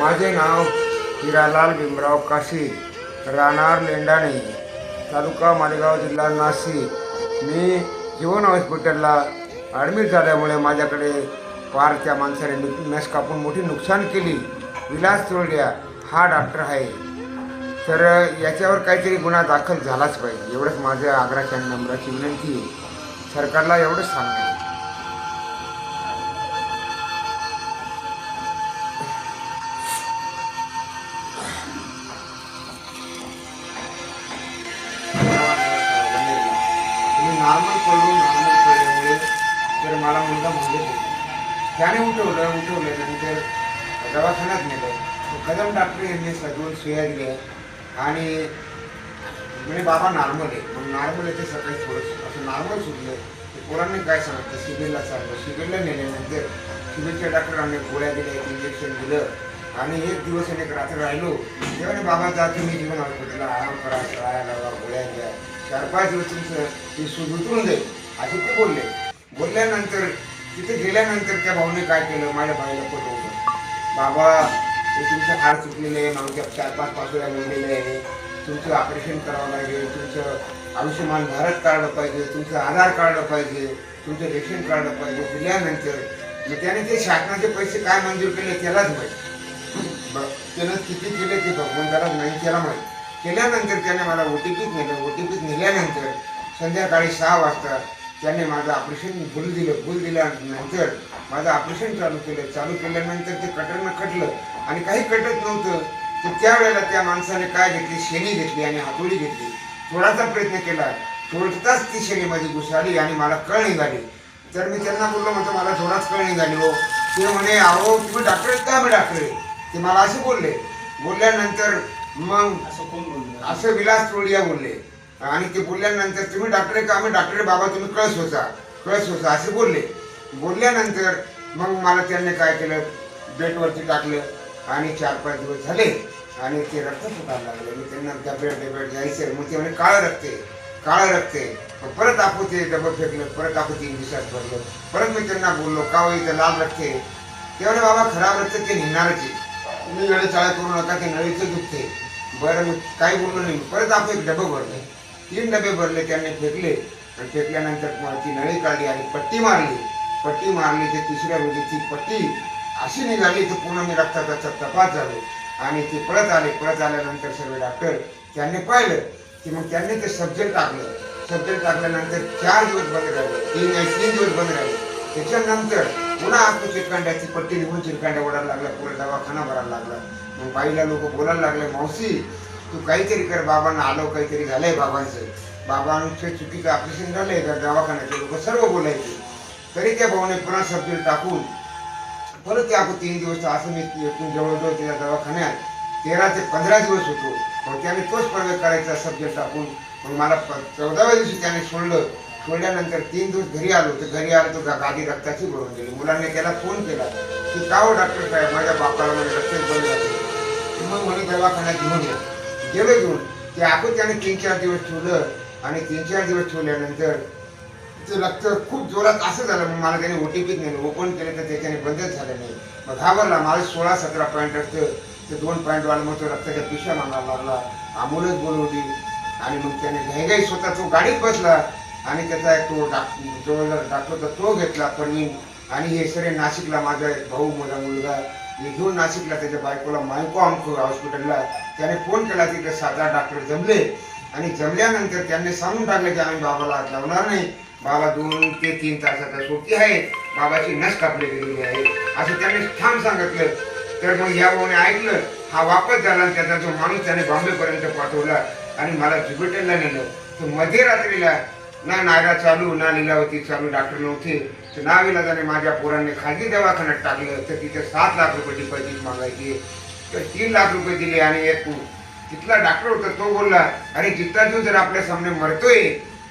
माझे नाव हिरालाल भीमराव काशी राहणार लेंडाणे तालुका मालेगाव जिल्हा नाशिक. मी जीवन हॉस्पिटलला ॲडमिट झाल्यामुळे माझ्याकडे पार त्या माणसाने नु- नस कापून मोठी नुकसान केली. विलास तोरड्या हा डॉक्टर आहे. तर याच्यावर काहीतरी गुन्हा दाखल झालाच पाहिजे एवढंच माझं आग्राच्या नम्राची विनंती आहे. सरकारला एवढंच सांगणं मला मुलगा म्हणले त्याने उठवलं उठवलं नंतर दवाखान्यात नेलं. कदम डॉक्टर यांनी सगळं सुया दिल्या. आणि म्हणजे बाबा नॉर्मल आहे. मग नॉर्मल आहे ते सकाळी थोडंसं असं नॉर्मल सुटलं. ते पोरांनी काय सांगितलं? शिबिरला सांगलं शिबिरला नेल्यानंतर शिबिरच्या डॉक्टरांनी गोळ्या दिल्या एक इंजेक्शन दिलं. आणि एक दिवस आणि एक रात्र राहिलो. तेव्हा बाबा जा तुम्ही जीवन हॉस्पिटलला आराम करा सळायला लावा गोळ्या घ्या. चार पाच दिवस तुमचं ते सूज उतरून जाईल. असे ते बोलले. बोलल्यानंतर तिथे गेल्यानंतर त्या भाऊने काय केलं? माझ्या बाईला पटवलं. बाबा हे तुमचं हार चुकलेलं आहे. मागच्या चार पाच पाचोळ्या मिळलेले आहे. तुमचं ऑपरेशन करावं लागेल. तुमचं आयुष्यमान भारत काढलं पाहिजे. तुमचं आधार काढलं पाहिजे. तुमचं रेशन काढलं पाहिजे. दिल्यानंतर मग त्याने ते शासनाचे पैसे काय मंजूर केले त्यालाच माहीत. त्यानं किती केले ते भगवंताला नाही त्याला माहीत. केल्यानंतर त्याने मला ओ टी पीत नेलं. ओ टी पीत नेल्यानंतर संध्याकाळी सहा वाजता त्याने माझं ऑपरेशन भूल दिलं भूल दिल्यानंतर माझं ऑपरेशन चालू केलं. चालू केल्यानंतर ते कटरनं कटलं आणि काही कटत नव्हतं. तर त्यावेळेला त्या माणसाने काय घेतली? शेणी घेतली आणि हातोडी घेतली. थोडासा प्रयत्न केला. थोडताच ती शेणी माझी घुसाली आणि मला कळ निघाली. तर मी त्यांना बोललो म्हणतो मला थोडाच कळ निघाली हो. ते म्हणे अहो तुम्ही डॉक्टर का? मी डॉक्टर ते मला असे बोलले. बोलल्यानंतर मग असं कोण बोललं? असं विलास तोडिया बोलले. आणि ते बोलल्यानंतर तुम्ही डॉक्टर का? आम्ही डॉक्टर बाबा तुम्ही कळस होता कळस होता असे बोलले. बोलल्यानंतर मग मला त्यांनी काय केलं? बेडवरती टाकलं आणि चार पाच दिवस झाले आणि ते रक्त फुटायला लागलं. मी त्यांना त्या बेड बेड जायचं मग ते म्हणजे काळं रक्ते काळं रक्ते मग परत आपण ते डबल फेकलं परत आपण ते इंग्लिशात भरलं. परत मी त्यांना बोललो का होई तर लाल रक्ते तेवढे बाबा खराब रक्त ते निघणारच आहे. तुम्ही नळे चाळ्या करू नका ते नळीचं दुखते बरं मग काही बोललो नाही. परत आपण एक डबं भरलं. तीन डबे भरले त्यांनी फेकले. आणि फेकल्यानंतर ती नळी काढली आणि पट्टी मारली. पट्टी मारली ते तिसऱ्या रोजी ती पट्टी अशी निघाली तर पूर्ण मी रक्ताचा तपास झालो. आणि ते पळत आले. पळत आल्यानंतर सर्व डॉक्टर त्यांनी पाहिलं की मग त्यांनी ते सब्जेक्ट टाकलं. सब्जेक्ट टाकल्यानंतर चार दिवस बंद राहिले. तीन तीन दिवस बंद राहिले. त्याच्यानंतर पुन्हा आपण चिरकांड्याची पट्टी निघून चिरकांड्या ओढायला लागला पुढे दवाखाना भरायला लागला. मग बाईला लोक बोलायला लागले मावशी तू काहीतरी कर बाबांना आलो काहीतरी झालंय बाबांचं. बाबांचं चुकीचं ऑपरेशन झालंय तर दवाखान्याचे लोक सर्व बोलायचे. तरी त्या भाऊने पुन्हा सब्जेक्ट टाकून परत ते आपण तीन दिवस असं मी एकूण जवळजवळ त्या दवाखान्यात तेरा ते पंधरा दिवस होतो. मग त्याने तोच प्रवेश करायचा सब्जेक्ट टाकून. मग मला प- चौदाव्या दिवशी त्याने सोडलं. सोडल्यानंतर तीन दिवस घरी आलो. तर घरी आलो तो गाडी गादी रक्ताची भरून गेली. मुलांनी त्याला फोन केला. की का हो डॉक्टर साहेब? माझ्या बापाला म्हणजे रक्तच बंद झाले. मग म्हणे दवाखान्यात घेऊन या. गेलो घेऊन ते आपण त्याने तीन चार दिवस ठेवलं आणि तीन चार दिवस ठेवल्यानंतर ते रक्त खूप जोरात असं झालं मग मला त्याने ओ टी पीच नाही ओपन केलं तर त्याच्याने बंदच झालं नाही. मग घाबरला माझं सोळा सतरा पॉईंट असतं ते दोन पॉईंट वाला मग तो रक्ताच्या पिशव्या मागायला लागला आंबुलन्स बोलवली आणि मग त्याने घाईघाई स्वतः तो गाडीत बसला आणि त्याचा एक तो डाक जो डॉक्टर तो घेतला परवीन. आणि हे सगळे नाशिकला माझा एक भाऊ मुला मुलगा हे घेऊन नाशिकला त्याच्या बायकोला मायको आमको हॉस्पिटलला. त्याने फोन केला तिथे सात आठ डॉक्टर जमले. आणि जमल्यानंतर त्यांनी सांगून टाकलं की आम्ही बाबाला हात लावणार नाही. बाबा दोन ते तीन तासाचा सुट्टी आहे. बाबाची नस कापली गेलेली आहे. असं त्यांनी ठाम सांगितलं. तर मग या भाऊने ऐकलं. हा वापस झाला आणि त्याचा जो माणूस त्याने बॉम्बेपर्यंत पाठवला. आणि मला ज्युपिटरला नेलं. तर मध्यरात्रीला ना नायरा चालू ना लिलावती चालू डॉक्टर नव्हते. तर नाविलाजाने माझ्या पोरांनी खाजगी दवाखान्यात टाकलं तर तिथे सात लाख रुपये डिपॉझिट मागायची. तर तीन लाख रुपये दिले आणि एक तिथला डॉक्टर होता तो बोलला अरे जित्ता जीव जर आपल्या सामने मरतोय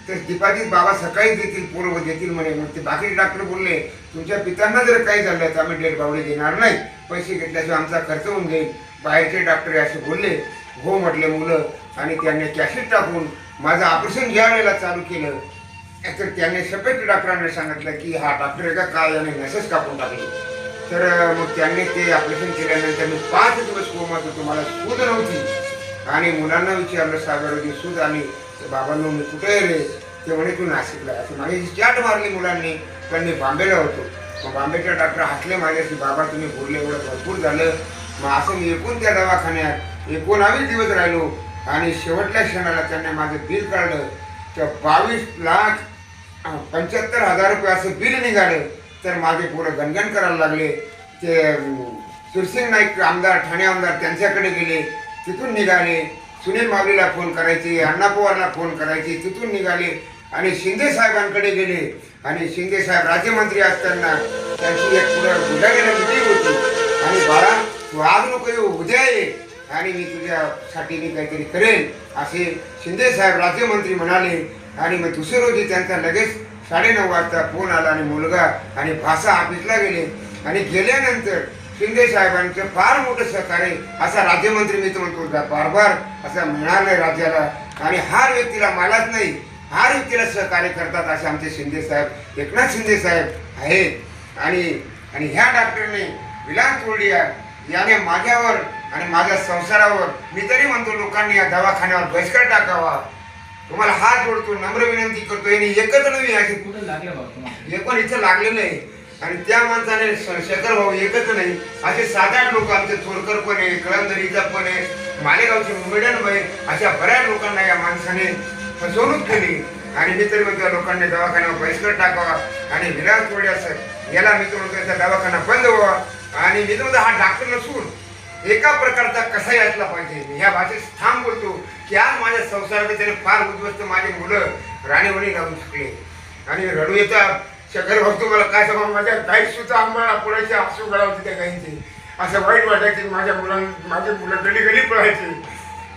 तर डिपॉझिट बाबा सकाळी देतील पूर्व देतील म्हणे. मग ते बाकी डॉक्टर बोलले तुमच्या पितांना जर काही झालं तर आम्ही डेड बावडी देणार नाही. पैसे घेतल्याशिवाय आमचा खर्च होऊन जाईल. बाहेरचे डॉक्टर असे बोलले हो म्हटले मुलं आणि त्यांनी कॅसेट टाकून माझं ऑपरेशन ज्या वेळेला चालू केलं तर त्याने सपेट डॉक्टरांनी सांगितलं की हा डॉक्टर आहे का काय याने मेसेज कापून टाकले. तर मग त्यांनी ते ऑपरेशन केल्यानंतर मी पाच दिवस कोमात होतो मला सूज नव्हती. आणि मुलांना विचारलं सागर सूज आणि बाबांनो मी कुठे येले रे? ते म्हणे तू नाशिकला असं माझी चाट मारली मुलांनी पण मी बांबेला होतो. मग बांबेचे डॉक्टर हसले माझ्याशी बाबा तुम्ही बोलले एवढं भरपूर झालं. मग असं मी एकूण त्या दवाखान्यात एकोणावीस दिवस राहिलो. आणि शेवटल्या क्षणाला त्यांनी माझं बिल काढलं. तर बावीस लाख पंच्याहत्तर हजार रुपये असं बिल निघालं. तर माझे पोरं गणगण करायला लागले. ते सुरसिंग नाईक आमदार ठाणे आमदार त्यांच्याकडे गेले. तिथून निघाले. सुनील मावलीला फोन करायचे अण्णा पवारला फोन करायचे तिथून निघाले. आणि शिंदे साहेबांकडे गेले. आणि शिंदे साहेब राज्यमंत्री असताना त्यांची एक पुढं बुलढाण्याला मिटिंग होती. आणि बाळा तू आज नको येऊ उद्या ये. आणि मी तुझ्यासाठी मी काहीतरी करेन असे शिंदे साहेब राज्यमंत्री म्हणाले. आणि मग दुसऱ्या रोजी त्यांचा लगेच साडेनऊ वाजता फोन आला आणि मुलगा आणि भाषा ऑफिसला गेले. आणि गेल्यानंतर शिंदे साहेबांचं फार मोठं सहकार्य असा राज्यमंत्री मी तर म्हणतो बार बार असा मिळालं राज्याला. आणि हार व्यक्तीला मलाच नाही हार व्यक्तीला सहकार्य करतात असे आमचे शिंदे साहेब एकनाथ शिंदे साहेब आहेत. आणि आणि ह्या डॉक्टरने विलास तोरडिया याने माझ्यावर आणि माझ्या संसारावर मी तरी म्हणतो लोकांनी या दवाखान्यावर बहिष्कार टाकावा. तुम्हाला हात जोडतो नम्र विनंती करतो. यांनी एकच नव्हे असे लागलं हे पण इथं लागलेलं आहे आणि त्या माणसाने शेखर भाऊ एकच नाही. असे सात आठ लोक आमचे थोरकर पण आहे कळमदरीचा पण आहे मालेगावचे मुंबईडन बाई अशा बऱ्याच लोकांना या माणसाने फसवणूक केली. आणि मी तरी म्हणतो लोकांनी दवाखान्यावर बहिष्कार टाकावा. आणि तोडे असं याला मी तर म्हणतो दवाखाना बंद व्हावा. आणि मी तर म्हणतो हा डॉक्टर नसून एका प्रकारचा कसा यातला पाहिजे? मी ह्या भाषेत ठाम बोलतो की आज माझ्या संसारात त्याने फार उद्ध्वस्त माझी मुलं राणीवणी लावून शकले आणि रडू येतात. शकर भक्तो मला काय सांगा? माझ्या गाई सुद्धा आंबाळा पुढायचे आसू गळावते त्या गाईंचे. असं वाईट वाटायचे माझ्या मुलां माझे मुलं गली गली पळायचे.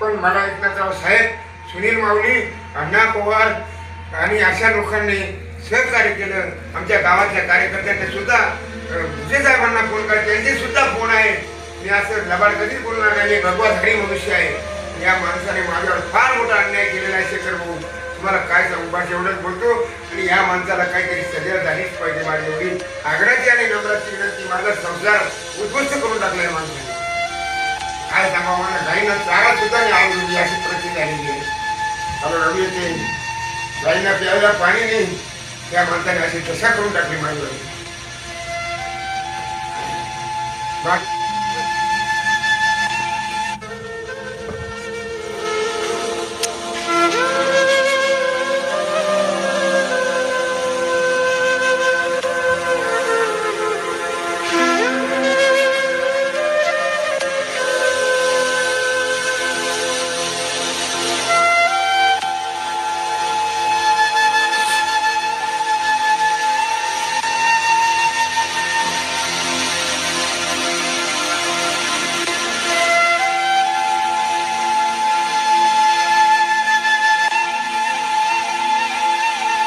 पण मला एकनाथराव साहेब सुनील माऊली अण्णा पवार आणि अशा लोकांनी सहकार्य केलं. आमच्या गावातल्या कार्यकर्त्यांनी सुद्धा विजय साहेबांना फोन करायचे त्यांचे सुद्धा फोन आहे मी असं लबाड कधीच बोलणार नाही. भगवान हरी मनुष्य आहे. या माणसाने माझ्यावर फार मोठा अन्याय केलेला आहे शेखर भाऊ. तुम्हाला काय सांगू? बस एवढंच बोलतो. आणि या माणसाला काहीतरी सजा झालीच पाहिजे माझी एवढी आग्राची आणि नम्राची विनंती माझा संसार उद्ध्वस्त करून टाकला या माणसाने. काय सांगावं? मला गाईना चारा सुद्धा नाही आवडली अशी परिस्थिती आलेली आहे. आता रवी येते. गाईना प्यायला पाणी नाही. त्या माणसाने अशी दशा करून टाकली माझी बाकी